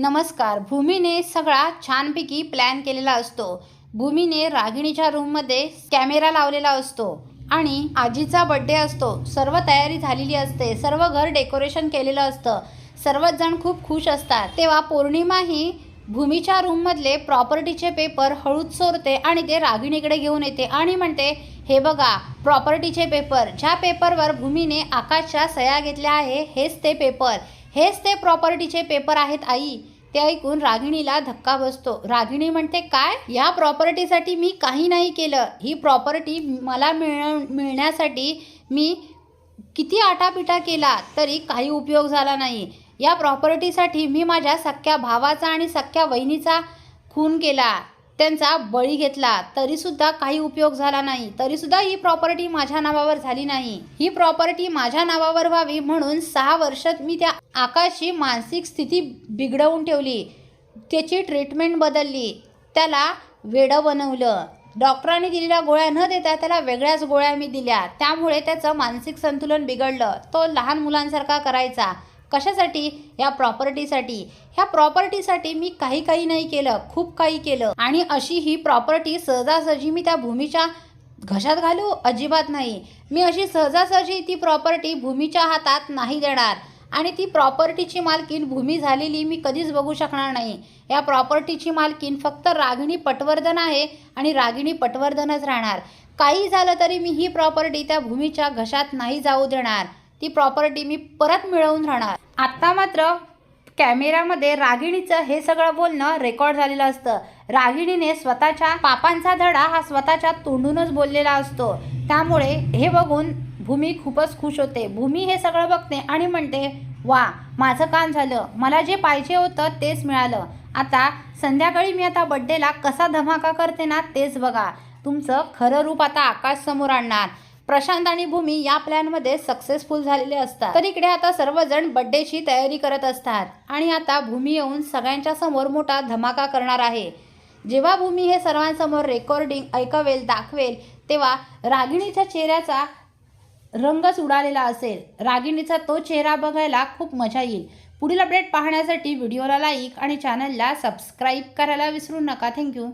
नमस्कार. भूमीने सगळा छानपैकी प्लॅन केलेला असतो. भूमीने रागिणीच्या रूममध्ये कॅमेरा लावलेला असतो. आणि आजीचा बड्डे असतो. सर्व तयारी झालेली असते. सर्व घर डेकोरेशन केलेलं असतं. सर्वच जण खूप खुश असतात. तेव्हा पौर्णिमा ही भूमीच्या रूममधले प्रॉपर्टीचे पेपर हळूच चोरते आणि ते रागिणीकडे घेऊन येते आणि म्हणते हे बघा प्रॉपर्टीचे पेपर ज्या पेपरवर भूमीने आकाशच्या सया घेतल्या आहे हेच ते पेपर हेच ते प्रॉपर्टीचे पेपर आहेत आई. ते ऐकून रागिणीला धक्का बसतो. रागिणी म्हणते काय? या प्रॉपर्टीसाठी मी काही नाही केलं. ही प्रॉपर्टी मला मिळ मिळण्यासाठी मी किती आटापिटा केला तरी काही उपयोग झाला नाही. या प्रॉपर्टीसाठी मी माझ्या सख्ख्या भावाचा आणि सख्ख्या वहिनीचा खून केला. त्यांचा बळी घेतला तरीसुद्धा काही उपयोग झाला नाही. तरीसुद्धा ही प्रॉपर्टी माझ्या नावावर झाली नाही. ही प्रॉपर्टी माझ्या नावावर व्हावी म्हणून सहा वर्षात मी त्या आकाशची मानसिक स्थिती बिघडवून ठेवली. त्याची ट्रीटमेंट बदलली. त्याला वेडं बनवलं. डॉक्टरांनी दिलेल्या गोळ्या न देता त्याला वेगळ्याच गोळ्या मी दिल्या. त्यामुळे त्याचं मानसिक संतुलन बिघडलं. तो लहान मुलांसारखा करायचा. कशासाठी? या प्रॉपर्टीसाठी ह्या प्रॉपर्टीसाठी मी काही काही नाही केलं खूप काही केलं. आणि अशी ही प्रॉपर्टी सहजासहजी मी त्या भूमीच्या घशात घालू? अजिबात नाही. मी अशी सहजासहजी ती प्रॉपर्टी भूमीच्या हातात नाही देणार. आणि ती प्रॉपर्टीची मालकीन भूमी झालेली मी कधीच बघू शकणार नाही. या प्रॉपर्टीची मालकीन फक्त रागिणी पटवर्धन आहे आणि रागिणी पटवर्धनच राहणार. काही झालं तरी मी ही प्रॉपर्टी त्या भूमीच्या घशात नाही जाऊ देणार. ती प्रॉपर्टी मी परत मिळवून राहणार. आत्ता मात्र कॅमेऱ्यामध्ये रागिणीचं हे सगळं बोलणं रेकॉर्ड झालेलं असतं. रागिणीने स्वतःच्या पापांचा धडा हा स्वतःच्या तोंडूनच बोललेला असतो. त्यामुळे हे बघून भूमी खूपच खुश होते. भूमी हे सगळं बघते आणि म्हणते वा माझं काम झालं. मला जे पाहिजे होतं तेच मिळालं. आता संध्याकाळी मी आता बड्डेला कसा धमाका करते ना तेच बघा. तुमचं खरं रूप आता आकाश समोर आणणार. प्रशांत आणि भूमी या प्लॅनमध्ये सक्सेसफुल झालेले असतात. तर इकडे आता सर्वजण बड्डेची तयारी करत असतात. आणि आता भूमी येऊन सगळ्यांच्या समोर मोठा धमाका करणार आहे. जेव्हा भूमी हे सर्वांसमोर रेकॉर्डिंग ऐकवेल दाखवेल तेव्हा रागिणीच्या चेहऱ्याचा रंगच उडालेला असेल. रागिणीचा तो चेहरा बघायला खूप मजा येईल. पुढील अपडेट पाहण्यासाठी व्हिडिओला लाईक आणि चॅनलला सबस्क्राईब करायला विसरू नका. थँक्यू